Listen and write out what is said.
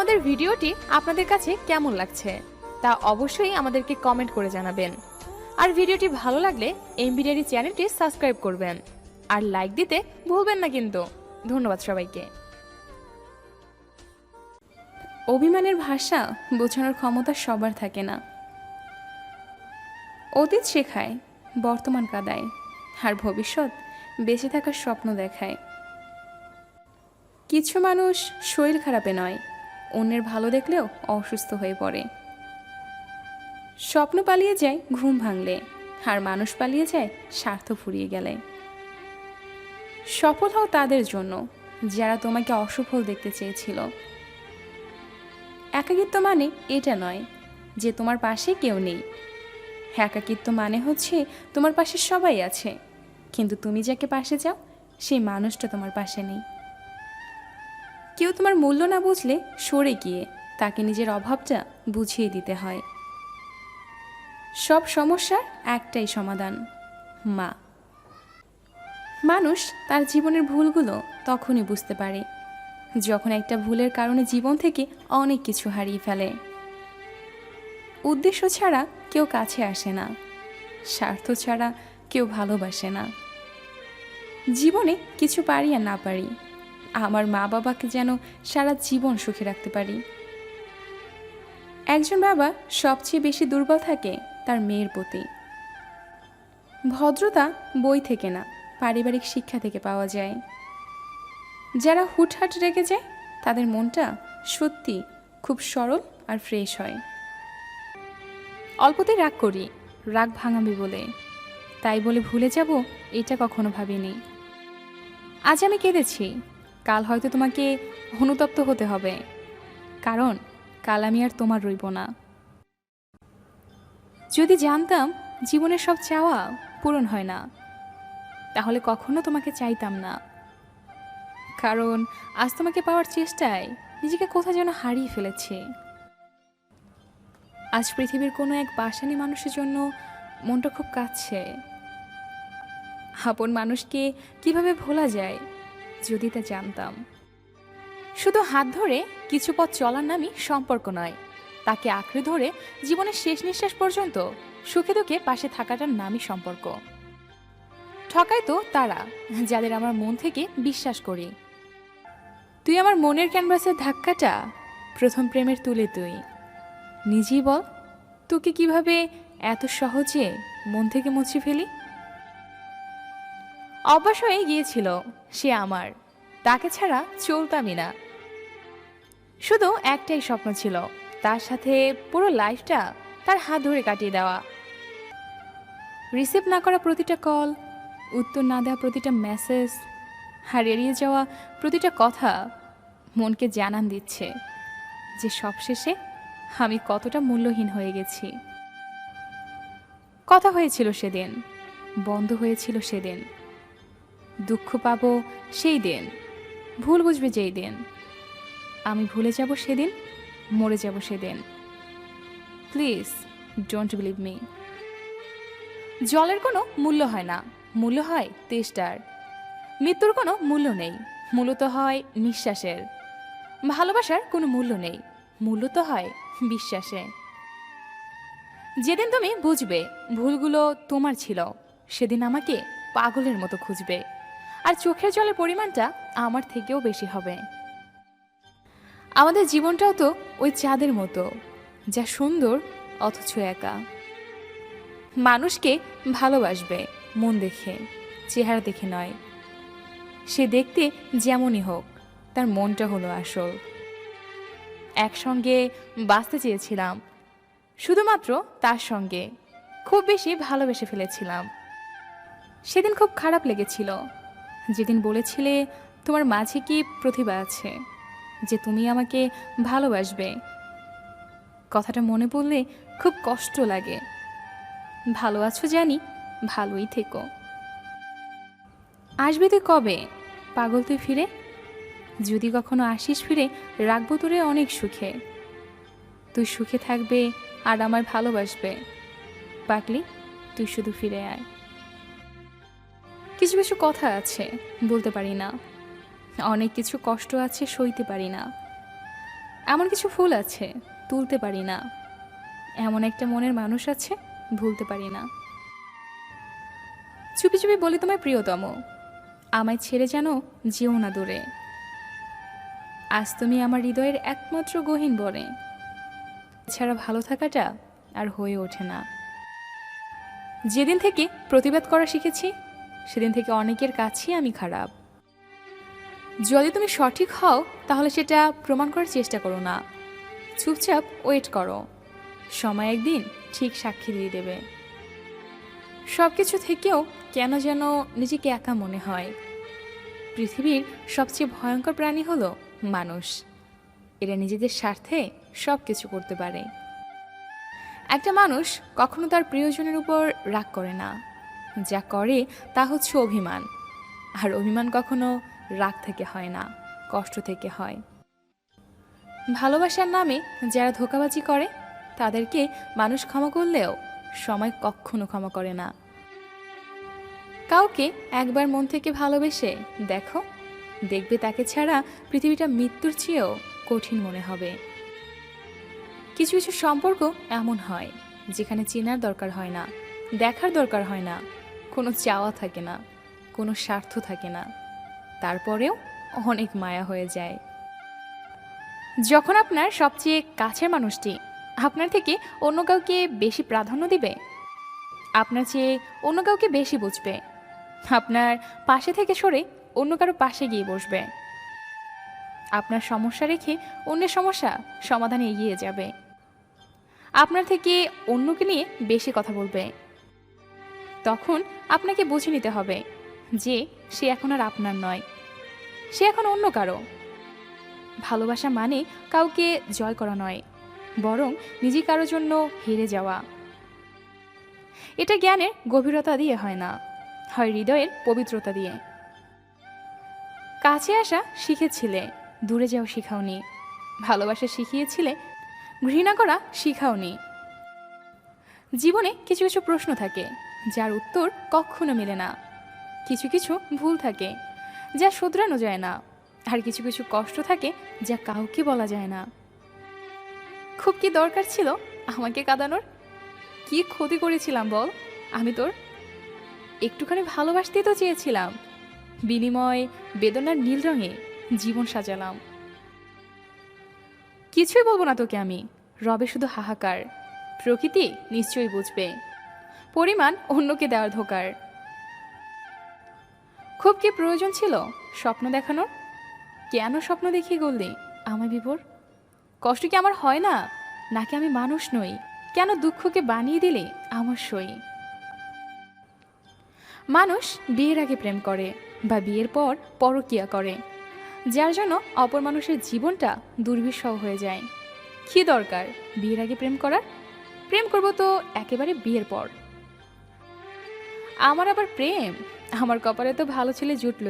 আমাদের ভিডিওটি আপনাদের কাছে কেমন লাগছে তা অবশ্যই আমাদেরকে কমেন্ট করে জানাবেন। আর ভিডিওটি ভালো লাগলে এমবিডিআরি চ্যানেলটি সাবস্ক্রাইব করবেন। আর লাইক দিতে ভুলবেন না কিন্তু। ধন্যবাদ সবাইকে। অভিমানের ভাষা বোঝানোর ক্ষমতা সবার থাকে না। অতীত শেখায়, বর্তমান কাদায়, আর ভবিষ্যৎ বেঁচে থাকার স্বপ্ন দেখায়। কিছু মানুষ শরীর খারাপে নয় অন্যের ভালো দেখলেও অসুস্থ হয়ে পড়ে। স্বপ্ন পালিয়ে যায়, ঘুম ভাঙলে। আর মানুষ পালিয়ে যায়, স্বার্থ ফুরিয়ে গেলে। সফল হও তাদের জন্য, যারা তোমাকে অসফল দেখতে চেয়েছিল। একাকিত্ব মানে এটা নয় যে তোমার পাশে কেউ নেই। একাকিত্ব মানে হচ্ছে তোমার পাশে সবাই আছে, কিন্তু তুমি যাকে পাশে যাও সেই মানুষটা তোমার পাশে নেই। কেউ তোমার মূল্য না বুঝলে সরে গিয়ে তাকে নিজের অভাবটা বুঝিয়ে দিতে হয়। সব সমস্যার একটাই সমাধান, মা। মানুষ তার জীবনের ভুলগুলো তখনই বুঝতে পারে, যখন একটা ভুলের কারণে জীবন থেকে অনেক কিছু হারিয়ে ফেলে। উদ্দেশ্য ছাড়া কেউ কাছে আসে না, স্বার্থ ছাড়া কেউ ভালোবাসে না। জীবনে কিছু পারি আর না পারি আমার মা বাবাকে যেন সারা জীবন সুখে রাখতে পারি। একজন বাবা সবচেয়ে বেশি দুর্বল থাকে তার মেয়ের প্রতি। ভদ্রতা বই থেকে না, পারিবারিক শিক্ষা থেকে পাওয়া যায়। যারা হুটহাট রেগে যায়, তাদের মনটা সত্যি খুব সরল আর ফ্রেশ হয়। অল্পতে রাগ করি, রাগ ভাঙাবি বলে। তাই বলে ভুলে যাব, এটা কখনো ভাবিনি। আজ আমি কেঁদেছি কাল হয়তো তোমাকে অনুতপ্ত হতে হবে। কারণ কাল আমি আর তোমার রইব না। যদি জানতাম জীবনের সব চাওয়া পূরণ হয় না, তাহলে কখনো তোমাকে চাইতাম না। কারণ আজ তোমাকে পাওয়ার চেষ্টায় নিজেকে কোথাও যেন হারিয়ে ফেলেছি। আজ পৃথিবীর কোনো এক বাসানি মানুষের জন্য মনটা খুব কাঁদছে আপন মানুষকে কীভাবে ভোলা যায়? যদি তা জানতাম। শুধু হাত ধরে কিছু পথ চলার নামই সম্পর্ক নয়, তাকে আঁকড়ে ধরে জীবনের শেষ নিঃশ্বাস পর্যন্ত সুখে দুঃখে পাশে থাকাটার নামই সম্পর্ক। ঠকায় তো তারা, যাদের আমার মন থেকে বিশ্বাস করি। তুই আমার মনের ক্যানভাসের ধাক্কাটা প্রথম প্রেমের তুলে তুই। নিজেই বল, তোকে কীভাবে এত সহজে মন থেকে মুছে ফেলি? অভ্যাস হয়ে গিয়েছিল সে আমার। তাকে ছাড়া চলতামই না। শুধু একটাই স্বপ্ন ছিল, তার সাথে পুরো লাইফটা তার হাত ধরে কাটিয়ে দেওয়া। রিসিভ না করা প্রতিটা কল উত্তর না দেওয়া প্রতিটা মেসেজ আর এড়িয়ে যাওয়া প্রতিটা কথা মনকে জানান দিচ্ছে যে সবশেষে আমি কতটা মূল্যহীন হয়ে গেছি। কথা হয়েছিল সেদিন, বন্ধ হয়েছিল সেদিন। দুঃখ পাব সেই দিন। ভুল বুঝবে যেই দিন। আমি ভুলে যাব সেদিন, মরে যাব সেদিন। প্লিজ ডোন্ট বিলিভ মি জলের কোনো মূল্য হয় না। মূল্য হয় তেষ্টার। মৃত্যুর কোনো মূল্য নেই। মূলত হয় নিঃশ্বাসের। ভালোবাসার কোনো মূল্য নেই। মূল্য তো হয় বিশ্বাসে। যেদিন তুমি বুঝবে ভুলগুলো তোমার ছিল, সেদিন আমাকে পাগলের মতো খুঁজবে। আর চোখের জলের পরিমাণটা আমার থেকেও বেশি হবে। আমাদের জীবনটাও তো ওই চাঁদের মতো, যা সুন্দর অথচ একা। মানুষকে ভালোবাসবে মন দেখে, চেহারা দেখে নয়। সে দেখতে যেমনই হোক, তার মনটা হলো আসল। একসঙ্গে বাঁচতে চেয়েছিলাম, শুধুমাত্র তার সঙ্গে। খুব বেশি ভালোবেসে ফেলেছিলাম। সেদিন খুব খারাপ লেগেছিল। যেদিন বলেছিলে তোমার মাঝে কি প্রতিভা আছে, যে তুমি আমাকে ভালোবাসবে। কথাটা মনে পড়লে খুব কষ্ট লাগে। ভালো আছো জানি, ভালোই থেকো। আসবে তুই কবে? পাগল তুই ফিরে? যদি কখনো আসিস ফিরে, রাখব তোরে অনেক সুখে। তুই সুখে থাকবে আর আমার ভালোবাসবে। পাগলি, তুই শুধু ফিরে আয়। কিছু কিছু কথা আছে, বলতে পারি না। অনেক কিছু কষ্ট আছে, সইতে পারি না। এমন কিছু ফুল আছে, তুলতে পারি না। এমন একটা মনের মানুষ আছে, ভুলতে পারি না। চুপি চুপি বলি তোমার প্রিয়তম, আমায় ছেড়ে যেন যেও না দূরে। আজ তুমি আমার হৃদয়ের একমাত্র গহীন বনে। ছাড়া ভালো থাকাটা আর হয়ে ওঠে না। যেদিন থেকে প্রতিবাদ করা শিখেছি সেদিন থেকে অনেকের কাছেই আমি খারাপ। যদি তুমি সঠিক হও, তাহলে সেটা প্রমাণ করার চেষ্টা করো না। চুপচাপ ওয়েট করো। সময় একদিন ঠিক সাক্ষী দিয়ে দেবে। সব কিছু থেকেও কেন যেন নিজেকে একা মনে হয়। পৃথিবীর সবচেয়ে ভয়ঙ্কর প্রাণী হলো মানুষ। এরা নিজেদের স্বার্থে সব কিছু করতে পারে। একটা মানুষ কখনো তার প্রিয়জনের উপর রাগ করে না। যা করে তা হচ্ছে অভিমান। আর অভিমান কখনো রাগ থেকে হয় না, কষ্ট থেকে হয়। ভালোবাসার নামে যারা ধোকাবাজি করে, তাদেরকে মানুষ ক্ষমা করলেও সময় কখনো ক্ষমা করে না। কাউকে একবার মন থেকে ভালোবেসে দেখো, দেখবে তাকে ছাড়া পৃথিবীটা মৃত্যুর চেয়েও কঠিন মনে হবে। কিছু কিছু সম্পর্ক এমন হয়, যেখানে চেনার দরকার হয় না, দেখার দরকার হয় না। কোনো চাওয়া থাকে না, কোনো স্বার্থ থাকে না। তারপরেও অনেক মায়া হয়ে যায়। যখন আপনার সবচেয়ে কাছের মানুষটি আপনার থেকে অন্য কাউকে বেশি প্রাধান্য দিবে, আপনার চেয়ে অন্য কাউকে বেশি বুঝবে, আপনার পাশে থেকে সরে অন্য কারও পাশে গিয়ে বসবে, আপনার সমস্যা রেখে অন্যের সমস্যা সমাধানে এগিয়ে যাবে। আপনার থেকে অন্যকে নিয়ে বেশি কথা বলবে। তখন আপনাকে বুঝে নিতে হবে যে সে এখন আর আপনার নয়। সে এখন অন্য কারও। ভালোবাসা মানে কাউকে জয় করা নয়, বরং নিজে কারোর জন্য হেরে যাওয়া। এটা জ্ঞানের গভীরতা দিয়ে হয় না, হয় হৃদয়ের পবিত্রতা দিয়ে। কাছে আসা শিখেছিলে, দূরে যাও শিখাওনি। ভালোবাসা শিখিয়েছিলে, ঘৃণা করা শিখাওনি। জীবনে কিছু কিছু প্রশ্ন থাকে যার উত্তর কখনো মেলে না। কিছু কিছু ভুল থাকে, যা শুধরানো যায় না, আর কিছু কিছু কষ্ট থাকে, যা কাউকে বলা যায় না। খুব কি দরকার ছিল আমাকে কাঁদানোর? কি ক্ষতি করেছিলাম বল, আমি তোর? একটুখানি ভালোবাসতেই তো চেয়েছিলাম। বিনিময়, বেদনার নীল রঙে জীবন সাজালাম। কিছুই বলব না তোকে আমি, রবে শুধু হাহাকার। প্রকৃতি নিশ্চয়ই বুঝবে। পরিমাণ অন্যকে দেওয়ার ধোকার। খুব কি প্রয়োজন ছিল স্বপ্ন দেখানোর? কেন স্বপ্ন দেখিয়ে গললি আমায় বিভোর? কষ্ট কি আমার হয় না? নাকি আমি মানুষ নই? কেন দুঃখকে বানিয়ে দিলে আমার সই? মানুষ বিয়ের আগে প্রেম করে বা বিয়ের পর পরকিয়া করে, যার জন্য অপর মানুষের জীবনটা দুর্বিষহ হয়ে যায়। কি দরকার বিয়ের আগে প্রেম করার? প্রেম করব তো একেবারে বিয়ের পর। আমার আবার প্রেম। আমার কপালে তো ভালো ছেলে জুটলো।